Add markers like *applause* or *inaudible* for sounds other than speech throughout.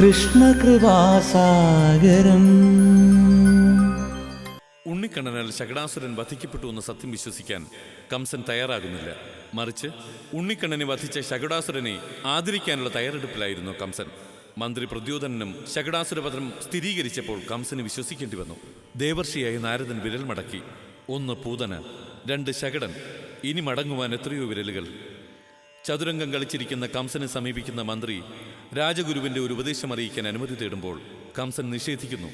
കൃഷ്ണകൃപാസാഗരം ഉണ്ണിക്കണ്ണനാൽ ശകടാസുരൻ വധിക്കപ്പെട്ടു എന്ന് സത്യം വിശ്വസിക്കാൻ കംസൻ തയ്യാറാകുന്നില്ല. മറിച്ച് ഉണ്ണിക്കണ്ണനെ വധിച്ച ശകടാസുരനെ ആദരിക്കാനുള്ള തയ്യാറെടുപ്പിലായിരുന്നു കംസൻ. മന്ത്രി പ്രദ്യോധനനും ശകടാസുരപത്രം സ്ഥിരീകരിച്ചപ്പോൾ കംസന് വിശ്വസിക്കേണ്ടി വന്നു. ദേവർഷിയായ നാരദൻ വിരൽ മടക്കി ഒന്ന് പൂതന രണ്ട് ശകടൻ. ഇനി മടങ്ങുവാൻ എത്രയോ വിരലുകൾ. ചതുരംഗം കളിച്ചിരിക്കുന്ന കംസനെ സമീപിക്കുന്ന മന്ത്രി രാജഗുരുവിന്റെ ഒരു ഉപദേശം അറിയിക്കാൻ അനുമതി തേടുമ്പോൾ കംസൻ നിഷേധിക്കുന്നു.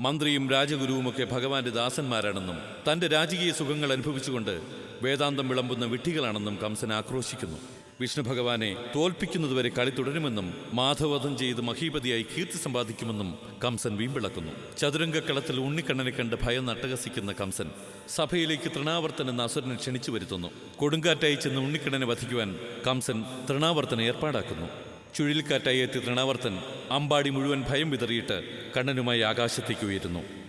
മന്ത്രിയും രാജഗുരുവുമൊക്കെ ഭഗവാന്റെ ദാസന്മാരാണെന്നും തന്റെ രാജകീയ സുഖങ്ങൾ അനുഭവിച്ചുകൊണ്ട് വേദാന്തം വിളമ്പുന്ന വിട്ടികളാണെന്നും കംസൻ ആക്രോശിക്കുന്നു. വിഷ്ണു ഭഗവാനെ തോൽപ്പിക്കുന്നതുവരെ കളി തുടരുമെന്നും മാധവധം ചെയ്ത് മഹീപതിയായി കീർത്തി സമ്പാദിക്കുമെന്നും കംസൻ വീമ്പിളക്കുന്നു. ചതുരംഗക്കളത്തിൽ ഉണ്ണിക്കണ്ണനെ കണ്ട് ഭയം നട്ടകസിക്കുന്ന കംസൻ സഭയിലേക്ക് തൃണാവർത്തൻ എന്ന അസുരനെ ക്ഷണിച്ചു വരുത്തുന്നു. കൊടുങ്കാറ്റായി ചെന്ന് ഉണ്ണിക്കണ്ണനെ വധിക്കുവാൻ കംസൻ തൃണാവർത്തനെ ഏർപ്പാടാക്കുന്നു. ചുഴലിക്കാറ്റായി എത്തിയ തൃണാവർത്തൻ അമ്പാടി മുഴുവൻ ഭയം വിതറിയിട്ട് കണ്ണനുമായി ആകാശത്തേക്ക് ഉയരുന്നു.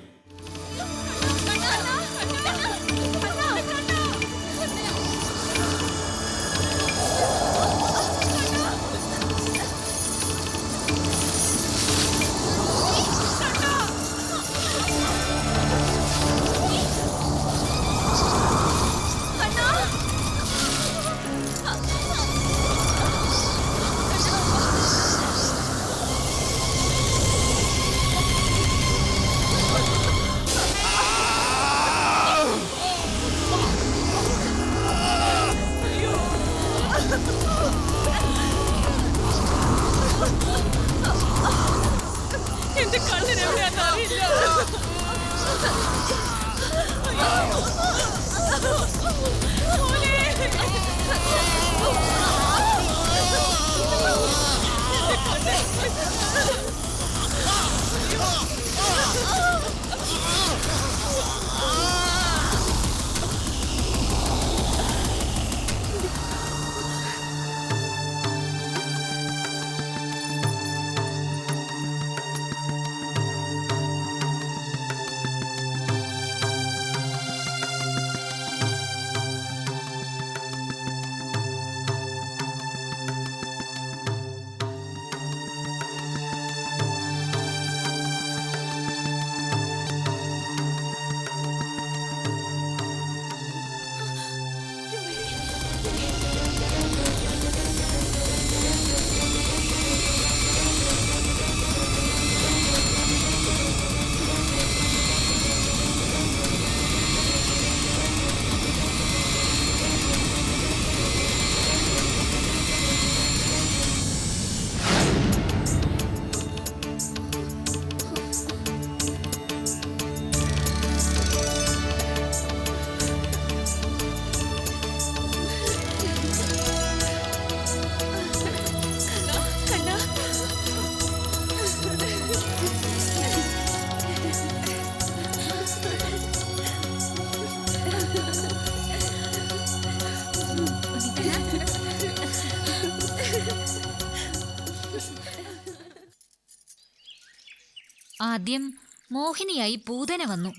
ആദ്യം മോഹിനിയായി പൂതന വന്നു.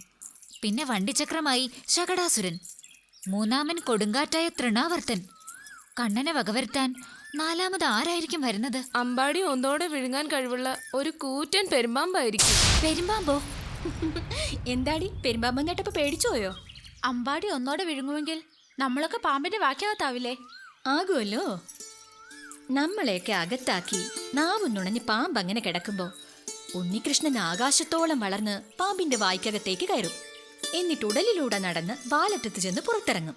പിന്നെ വണ്ടിചക്രമായി ശകടാസുരൻ. മൂന്നാമൻ കൊടുങ്കാറ്റായ തൃണാവർത്തൻ. കണ്ണനെ വകവരുത്താൻ നാലാമത് ആരായിരിക്കും വരുന്നത്? അമ്പാടി ഒന്നോടെ വിഴുങ്ങാൻ കഴിവുള്ള ഒരു കൂറ്റൻ പെരുമ്പാമ്പായിരിക്കും. പെരുമ്പാമ്പോ? എന്താടി? പെരുമ്പാമ്പം കേട്ടപ്പോ പേടിച്ചോയോ അമ്പാടി ഒന്നോടെ വിഴുങ്ങുമെങ്കിൽ നമ്മളൊക്കെ പാമ്പിന്റെ വാക്യാകത്താവില്ലേ? ആകുമല്ലോ നമ്മളെയൊക്കെ അകത്താക്കി നാവും നുണഞ്ഞ് പാമ്പ് അങ്ങനെ കിടക്കുമ്പോ ഉണ്ണികൃഷ്ണൻ ആകാശത്തോളം വളർന്ന് പാമ്പിന്റെ വായ്ക്കകത്തേക്ക് കയറും. എന്നിട്ട് ഉടലിലൂടെ നടന്ന് വാലറ്റത്ത് ചെന്ന് പുറത്തിറങ്ങും.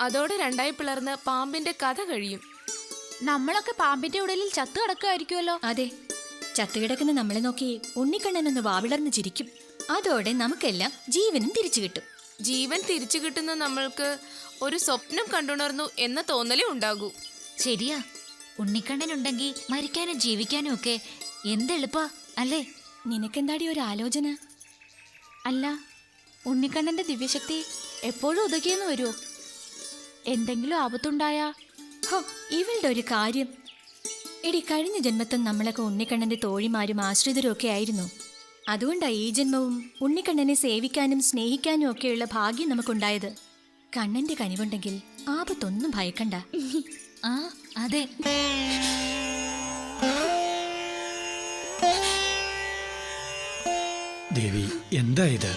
അതോടെ രണ്ടായി പിളർന്ന് പാമ്പിന്റെ കഥ കഴിയും. നമ്മളൊക്കെ പാമ്പിന്റെ ഉടലിൽ ചത്തു കിടക്കുമായിരിക്കുമല്ലോ. അതെ. ചത്തു കിടക്കുന്ന നമ്മളെ നോക്കി ഉണ്ണിക്കണ്ണനൊന്ന് വാവിളർന്ന് ചിരിക്കും. അതോടെ നമുക്കെല്ലാം ജീവനും തിരിച്ചു കിട്ടും. ജീവൻ തിരിച്ചു കിട്ടുന്ന നമ്മൾക്ക് ഒരു സ്വപ്നം കണ്ടുണർന്നു എന്ന തോന്നലേ ഉണ്ടാകൂ. ശരിയാ. ഉണ്ണിക്കണ്ണനുണ്ടെങ്കിൽ മരിക്കാനും ജീവിക്കാനും ഒക്കെ എന്തെളുപ്പാ? അല്ലേ? നിനക്കെന്താടി ഒരു ആലോചന? അല്ല ഉണ്ണിക്കണ്ണന്റെ ദിവ്യശക്തി എപ്പോഴും ഉതകിയെന്ന് വരുമോ എന്തെങ്കിലും ആപത്തുണ്ടായാ? ഹോ ഇവളുടെ ഒരു കാര്യം. എടി കഴിഞ്ഞ ജന്മത്തും നമ്മളൊക്കെ ഉണ്ണിക്കണ്ണന്റെ തോഴിമാരും ആശ്രിതരും ഒക്കെ ആയിരുന്നു. അതുകൊണ്ടാ ഈ ജന്മവും ഉണ്ണിക്കണ്ണനെ സേവിക്കാനും സ്നേഹിക്കാനും ഒക്കെയുള്ള ഭാഗ്യം നമുക്കുണ്ടായത്. കണ്ണന്റെ കനിവുണ്ടെങ്കിൽ ആപത്തൊന്നും ഭയക്കണ്ട. ആ അതെ. ദേവി എന്താ ഇത്?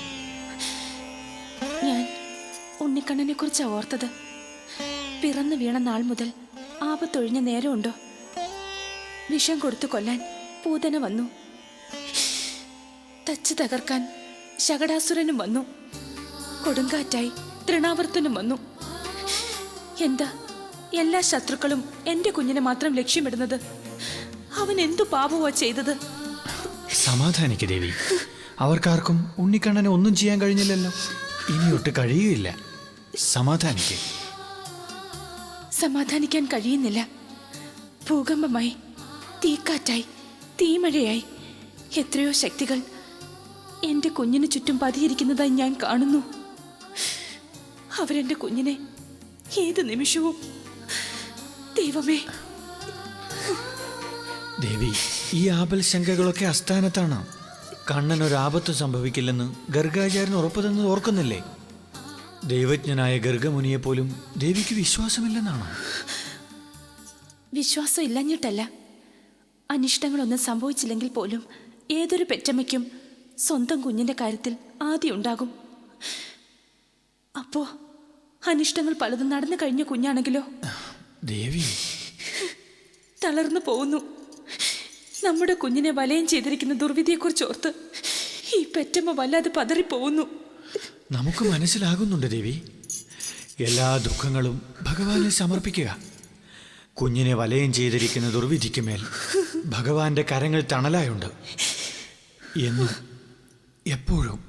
ഞാൻ ഉണ്ണിക്കണ്ണനെ കുറിച്ചാ ഓർത്തത്. പിറന്നു വീണ നാൾ മുതൽ ആപത്തൊഴിഞ്ഞ നേരമുണ്ടോ? വിഷം കൊടുത്തു കൊല്ലാൻ പൂതന വന്നു. തച്ച് തകർക്കാൻ ശകടാസുരനും വന്നു. കൊടുങ്കാറ്റായി തൃണാവർത്തനും വന്നു. എന്താ എല്ലാ ശത്രുക്കളും എന്റെ കുഞ്ഞിനെ മാത്രം ലക്ഷ്യമിടുന്നത്? അവൻ എന്തു പാപമോ ചെയ്തത്? സമാധാനിക്ക് ദേവി. അവർക്കാർക്കും ഉണ്ണിക്കണ്ണനെ ഒന്നും ചെയ്യാൻ കഴിഞ്ഞില്ലല്ലോ. ഇനി ഒട്ട് കഴിയുകയില്ല. സമാധാനിക്കേ. സമാധാനിക്കാൻ കഴിയുന്നില്ല. ഭൂകമ്പമായി തീക്കാറ്റായി തീമഴയായി. എത്രയോ ശക്തികൾ എന്റെ കുഞ്ഞിന് ചുറ്റും പതിയിരിക്കുന്നതായി ഞാൻ കാണുന്നു. അവരെന്റെ കുഞ്ഞിനെ ഏത് നിമിഷവും ദൈവമേ. ദേവി ഈ ആപൽ ശങ്കകളൊക്കെ അസ്ഥാനത്താണ്? കണ്ണൻ ഒരാപത്ത് സംഭവിക്കില്ലെന്ന് ഗർഗാചാര്യൻ ഉറപ്പു തന്നത് ഓർക്കുന്നില്ലേ? ദൈവജ്ഞനായ ഗർഗമുനിയെ പോലും ദേവിക്ക് വിശ്വാസമില്ലെന്നാണോ? വിശ്വാസം ഇല്ലഞ്ഞിട്ടല്ല. അനിഷ്ടങ്ങളൊന്നും സംഭവിച്ചില്ലെങ്കിൽ പോലും ഏതൊരു പെറ്റമ്മയ്ക്കും സ്വന്തം കുഞ്ഞിന്റെ കാര്യത്തിൽ ആദ്യം ഉണ്ടാകും. അപ്പോ അനിഷ്ടങ്ങൾ പലതും നടന്നു കഴിഞ്ഞ കുഞ്ഞാണെങ്കിലോ? ദേവി. തളർന്നു പോകുന്നു. നമ്മുടെ കുഞ്ഞിനെ വലയം ചെയ്തിരിക്കുന്ന ദുർവിധിയെക്കുറിച്ച് ഓർത്ത് ഈ പെറ്റമ്മ വല്ലാതെ പതറിപ്പോകുന്നു. നമുക്ക് മനസ്സിലാകുന്നുണ്ട് ദേവി. എല്ലാ ദുഃഖങ്ങളും ഭഗവാനെ സമർപ്പിക്കുക. കുഞ്ഞിനെ വലയം ചെയ്തിരിക്കുന്ന ദുർവിധിക്ക് മേൽ ഭഗവാന്റെ കരങ്ങൾ തണലായുണ്ട്. എന്നും എപ്പോഴും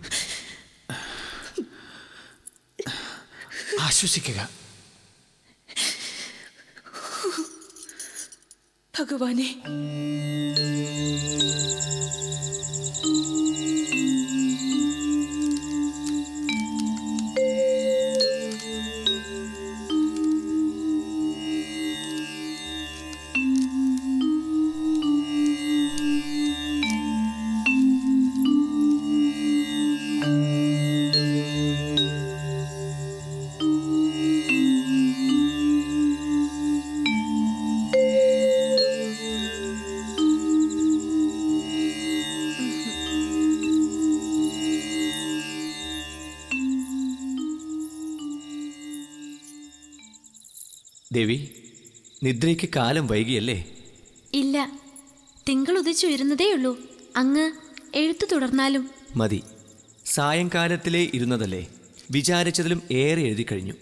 ആശ്വസിക്കുക. ഭഗവാനെ. ദേവി നിദ്രയ്ക്ക് കാലം വൈകിയല്ലേ? ഇല്ല. തിങ്കൾ ഉദിച്ചുയരുന്നതേയുള്ളൂ അങ്ങ് എഴുത്തു തുടർന്നാലും. മതി. സായങ്കാലത്തിലേ ഇരുന്നതല്ലേ? വിചാരിച്ചതിലും ഏറെ എഴുതി കഴിഞ്ഞു.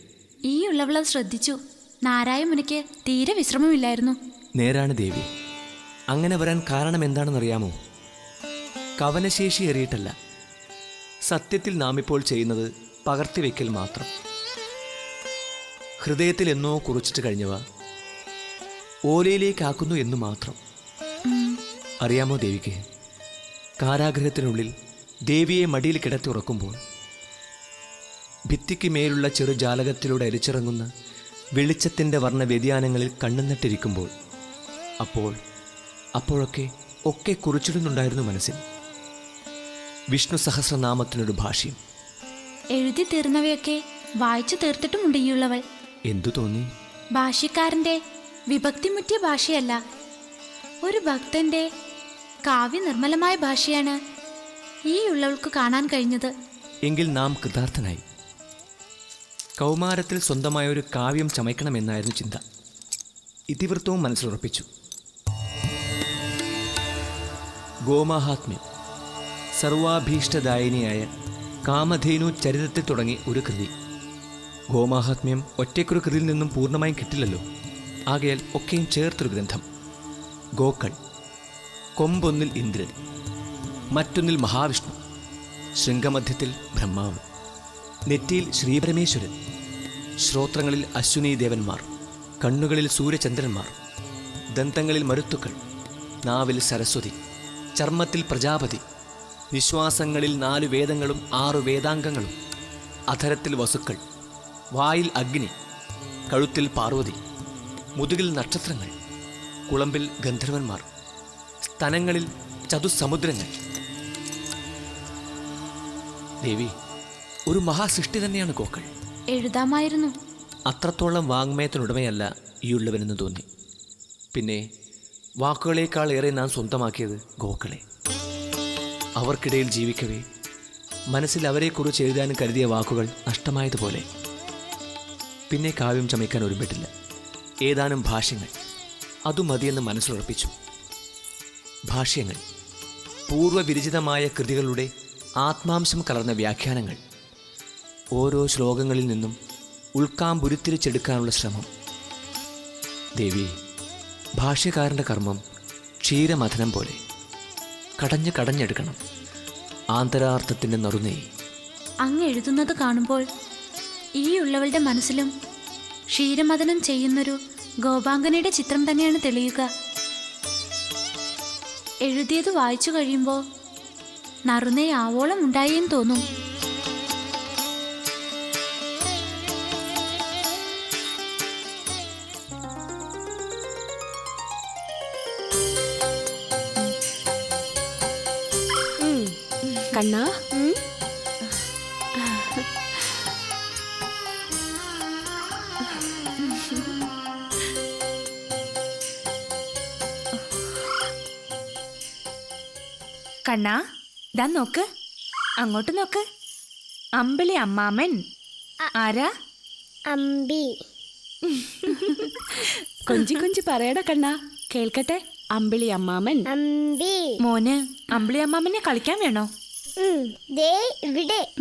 ഈ ഉള്ളവള ശ്രദ്ധിച്ചു. നാരായമുനിക്ക് തീരെ വിശ്രമമില്ലായിരുന്നു. നേരാണ് ദേവി. അങ്ങനെ വരാൻ കാരണം എന്താണെന്നറിയാമോ? കവനശേഷി ഏറിയിട്ടല്ല സത്യത്തിൽ നാം ഇപ്പോൾ ചെയ്യുന്നത് പകർത്തിവെക്കൽ മാത്രം. ഹൃദയത്തിൽ എന്നോ കുറിച്ചിട്ട് കഴിഞ്ഞവ. ഓലയിലേക്കാക്കുന്നു എന്ന് മാത്രം. അറിയാമോ ദേവിക്ക്? കാരാഗ്രഹത്തിനുള്ളിൽ ദേവിയെ മടിയിൽ കിടത്തി ഉറക്കുമ്പോൾ ഭിത്തിക്ക് മേലുള്ള ചെറു ജാലകത്തിലൂടെ അരിച്ചിറങ്ങുന്ന വെളിച്ചത്തിന്റെ വർണ വ്യതിയാനങ്ങളിൽ കണ്ണുനട്ടിരിക്കുമ്പോൾ അപ്പോൾ അപ്പോഴൊക്കെ ഒക്കെ കുറിച്ചിടുന്നുണ്ടായിരുന്നു മനസ്സിൽ. വിഷ്ണു സഹസ്രനാമത്തിനൊരു ഭാഷ്യം. എഴുതി തീർന്നവയൊക്കെ വായിച്ചു തീർത്തിട്ടുമുണ്ട് എന്തു തോന്നി? ഭാഷക്കാരന്റെ വിഭക്തി മുറ്റിയ ഭാഷയല്ല. ഒരു ഭക്തന്റെ കാവ്യ നിർമ്മലമായ ഭാഷയാണ് ഈ ഉള്ളവൾക്ക് കാണാൻ കഴിഞ്ഞത്. എങ്കിൽ നാം കൃതാർത്ഥനായി. കൗമാരത്തിൽ സ്വന്തമായ ഒരു കാവ്യം ചമയ്ക്കണമെന്നായിരുന്നു ചിന്ത. ഇതിവൃത്തവും മനസ്സിലുറപ്പിച്ചു. ഗോമാഹാത്മ്യം സർവാഭീഷ്ടദായിനിയായ കാമധേനു ചരിതത്തിൽ തുടങ്ങി ഒരു കൃതി. ഗോമാഹാത്മ്യം ഒറ്റയ്ക്കൊരു കൃതിയിൽ നിന്നും പൂർണമായും കിട്ടില്ലല്ലോ. ആകയാൽ ഒക്കെയും ചേർത്തൊരു ഗ്രന്ഥം. ഗോക്കൾ കൊമ്പൊന്നിൽ ഇന്ദ്രൻ മറ്റൊന്നിൽ മഹാവിഷ്ണു ശൃംഗമധ്യത്തിൽ ബ്രഹ്മാവ് നെറ്റിയിൽ ശ്രീപരമേശ്വരൻ ശ്രോത്രങ്ങളിൽ അശ്വിനി ദേവന്മാർ കണ്ണുകളിൽ സൂര്യചന്ദ്രന്മാർ ദന്തങ്ങളിൽ മരുത്തുക്കൾ നാവിൽ സരസ്വതി ചർമ്മത്തിൽ പ്രജാപതി നിശ്വാസങ്ങളിൽ നാലു വേദങ്ങളും ആറു വേദാംഗങ്ങളും അധരത്തിൽ വസുക്കൾ വായിൽ അഗ്നി കഴുത്തിൽ പാർവതി മുതുകിൽ നക്ഷത്രങ്ങൾ കുളമ്പിൽ ഗന്ധർവന്മാർ സ്തനങ്ങളിൽ ചതുസമുദ്രങ്ങൾ. ദേവി ഒരു മഹാസൃഷ്ടി തന്നെയാണ് കോക്കൾ എഴുതാമായിരുന്നു. അത്രത്തോളം വാങ്മയത്തിനുടമയല്ല ഈ ഉള്ളവനെന്ന് തോന്നി. പിന്നെ വാക്കുകളേക്കാൾ ഏറെ നാം സ്വന്തമാക്കിയത് ഗോക്കളെ. അവർക്കിടയിൽ ജീവിക്കവേ മനസ്സിൽ അവരെക്കുറിച്ച് എഴുതാനും കരുതിയ വാക്കുകൾ നഷ്ടമായതുപോലെ. പിന്നെ കാവ്യം ചമയ്ക്കാൻ ഒരുമ്പിട്ടില്ല. ഏതാനും ഭാഷ്യങ്ങൾ. അതു മതിയെന്ന് മനസ്സിലുറപ്പിച്ചു. ഭാഷ്യങ്ങൾ. പൂർവവിരചിതമായ കൃതികളുടെ ആത്മാംശം കലർന്ന വ്യാഖ്യാനങ്ങൾ. ഓരോ ശ്ലോകങ്ങളിൽ നിന്നും ഉൾക്കാമ്പുരുത്തിരിച്ചെടുക്കാനുള്ള ശ്രമം. ദേവി ഭാഷ്യകാരന്റെ കർമ്മം ക്ഷീരമഥനം പോലെ. കടഞ്ഞ് കടഞ്ഞെടുക്കണം. ആന്തരാർത്ഥത്തിന്റെ നറുനെയ്. അങ്ങ് എഴുതുന്നത് കാണുമ്പോൾ ഈ ഉള്ളവളുടെ മനസ്സിലും ക്ഷീരമദനം ചെയ്യുന്നൊരു ഗോപാംഗനയുടെ ചിത്രം തന്നെയാണ് തെളിയുക. എഴുതിയത് വായിച്ചു കഴിയുമ്പോൾ നറുനെ ആവോളം ഉണ്ടായേന്ന് തോന്നും. കണ്ണാ? കണ്ണാ. ദാ നോക്ക്. അങ്ങോട്ട് നോക്ക്. അമ്പിളി അമ്മാമൻ. ആരാ? അമ്പി. *laughs* കൊഞ്ചി കൊഞ്ചി പറയടാ കണ്ണാ. കേൾക്കട്ടെ അമ്പിളി അമ്മാമൻ. അമ്പി. മോന് അമ്പിളി അമ്മാമനെ കളിക്കാൻ വേണോ? ദേ ഇവിടെ.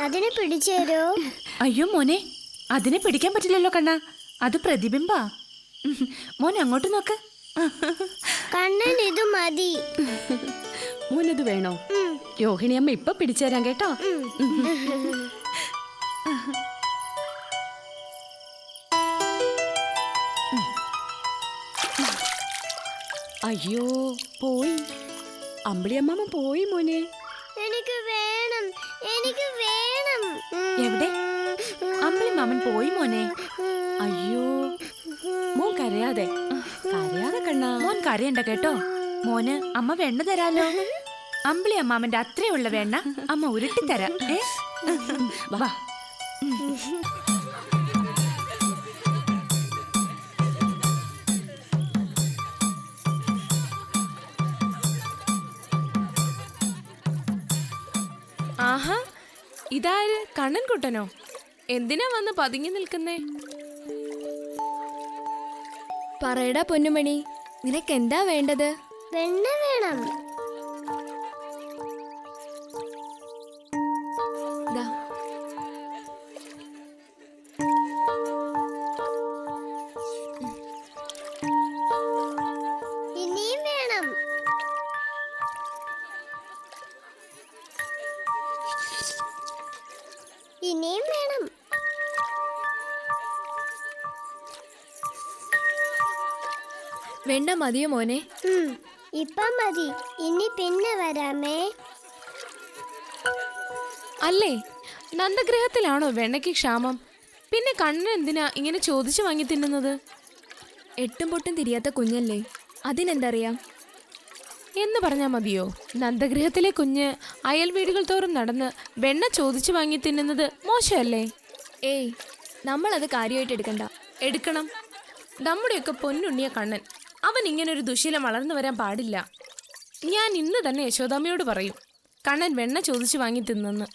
അതിനെ പിടിച്ചേരോ അയ്യോ മോനെ അതിനെ പിടിക്കാൻ പറ്റില്ലല്ലോ കണ്ണാ. അത് പ്രതിബിംബാ. മോനെ അങ്ങോട്ട് നോക്ക്. കണ്ണൻ ഇത് മതി. മോനത് വേണോ? രോഹിണിയമ്മ ഇപ്പൊ പിടിച്ചേരാം കേട്ടോ. അയ്യോ പോയി. അമ്പിളിയമ്മ പോയി മോനെ. എനിക്ക് വേണം എനിക്ക് വേണം. എവിടെ? അമ്പിളി മാമൻ പോയി മോനെ. അയ്യോ മോൻ കരയാതെ. മോൻ കരയണ്ട കേട്ടോ. മോന് അമ്മ വെണ്ണ തരാലോ. അമ്പിളി അമ്മാമന്റെ അത്രയുള്ള വെണ്ണ അമ്മ ഉരുട്ടി തരാം ഏ വാ. ആഹാ ഇതാര് കണ്ണൻകുട്ടനോ? എന്തിനാ വന്ന് പതുങ്ങി നിൽക്കുന്നേ? പറയടാ പൊന്നുമണി നിനക്ക് എന്താ വേണ്ടത്? വെണ്ണ വേണം. വെണ്ണ മതിയോ മോനെ? ഇപ്പൊ മതി. ഇനി പിന്നെ വരാമേ. അല്ലേ? നന്ദഗ്രഹത്തിലാണോ വെണ്ണയ്ക്ക് ക്ഷാമം? പിന്നെ കണ്ണൻ എന്തിനാ ഇങ്ങനെ ചോദിച്ചു വാങ്ങി തിന്നുന്നത്? എട്ടും പൊട്ടും തിരിയാത്ത കുഞ്ഞല്ലേ? അതിനെന്തറിയാം? എന്ന് പറഞ്ഞാൽ മതിയോ? നന്ദഗ്രഹത്തിലെ കുഞ്ഞ് അയൽ വീടുകൾ തോറും നടന്ന് വെണ്ണ ചോദിച്ചു വാങ്ങി തിന്നുന്നത് മോശമല്ലേ? ഏയ് നമ്മളത് കാര്യമായിട്ട് എടുക്കണ്ട. എടുക്കണം. നമ്മുടെയൊക്കെ പൊന്നുണ്ണിയ കണ്ണൻ. അവൻ ഇങ്ങനൊരു ദുശീലം വളർന്നു വരാൻ പാടില്ല. ഞാൻ ഇന്ന് തന്നെ യശോദാമ്മയോട് പറയും കണ്ണൻ വെണ്ണ ചോദിച്ചു വാങ്ങി തിന്നെന്ന്.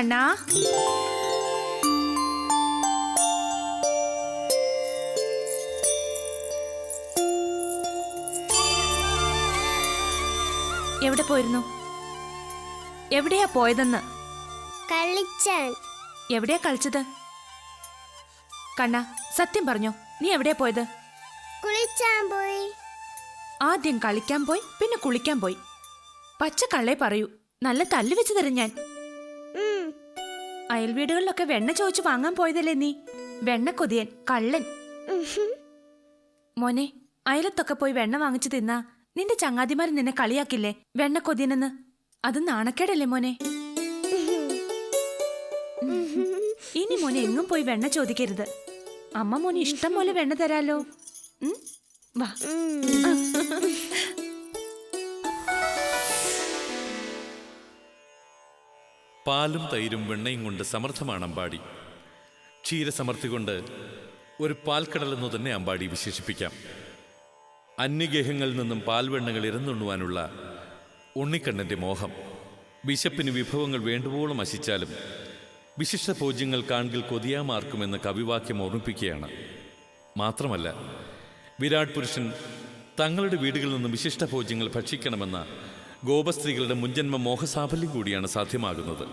കണ്ണാ എവിടെ പോയിരുന്നു? എവിടെയാ പോയതെന്ന്? കളിച്ചാൻ. എവിടെയാ കളിച്ചത്? കണ്ണ സത്യം പറഞ്ഞോ നീ എവിടെയാ പോയത്? കുളിച്ചാൻ പോയി. ആദ്യം കളിക്കാൻ പോയി പിന്നെ കുളിക്കാൻ പോയി. പച്ച കള്ളേ പറയൂ നല്ല തല്ല് വെച്ച് തരും ഞാൻ. അയൽവീടുകളിലൊക്കെ വെണ്ണ ചോദിച്ചു വാങ്ങാൻ പോയതല്ലേ നീ? വെണ്ണ കൊതിയൻ കള്ളൻ. മോനെ അയലത്തൊക്കെ പോയി വെണ്ണ വാങ്ങിച്ചു തിന്നാ. നിന്റെ ചങ്ങാതിമാർ നിന്നെ കളിയാക്കില്ലേ? വെണ്ണ കൊതിയനെന്ന്. അത് നാണക്കേടല്ലേ മോനെ? ഇനി മോനെ എങ്ങും പോയി വെണ്ണ ചോദിക്കരുത്. അമ്മ മോനെ ഇഷ്ടം പോലെ വെണ്ണ തരാലോ? വാ. പാലും തൈരും വെണ്ണയും കൊണ്ട് സമർത്ഥമാണ് അമ്പാടി. ക്ഷീരസമർത്ഥി കൊണ്ട് ഒരു പാൽക്കടൽ എന്ന് തന്നെ അമ്പാടി വിശേഷിപ്പിക്കാം. അന്യഗേഹങ്ങളിൽ നിന്നും പാൽവെണ്ണകൾ ഇരുന്നുണ്ണുവാനുള്ള ഉണ്ണിക്കണ്ണന്റെ മോഹം. ബിശപ്പിന് വിഭവങ്ങൾ വേണ്ടുവോളം അശിച്ചാലും വിശിഷ്ട പൂജ്യങ്ങൾ കാണിൽ കൊതിയാമാർക്കുമെന്ന് കവിവാക്യം ഓർമ്മിപ്പിക്കുകയാണ്. മാത്രമല്ല വിരാട് പുരുഷൻ തങ്ങളുടെ വീടുകളിൽ നിന്നും വിശിഷ്ട ഭോജ്യങ്ങൾ ഭക്ഷിക്കണമെന്ന ഗോപസ്ത്രീകളുടെ മുൻജന്മ മോഹസാഫല്യം കൂടിയാണ് സാധ്യമാകുന്നത്.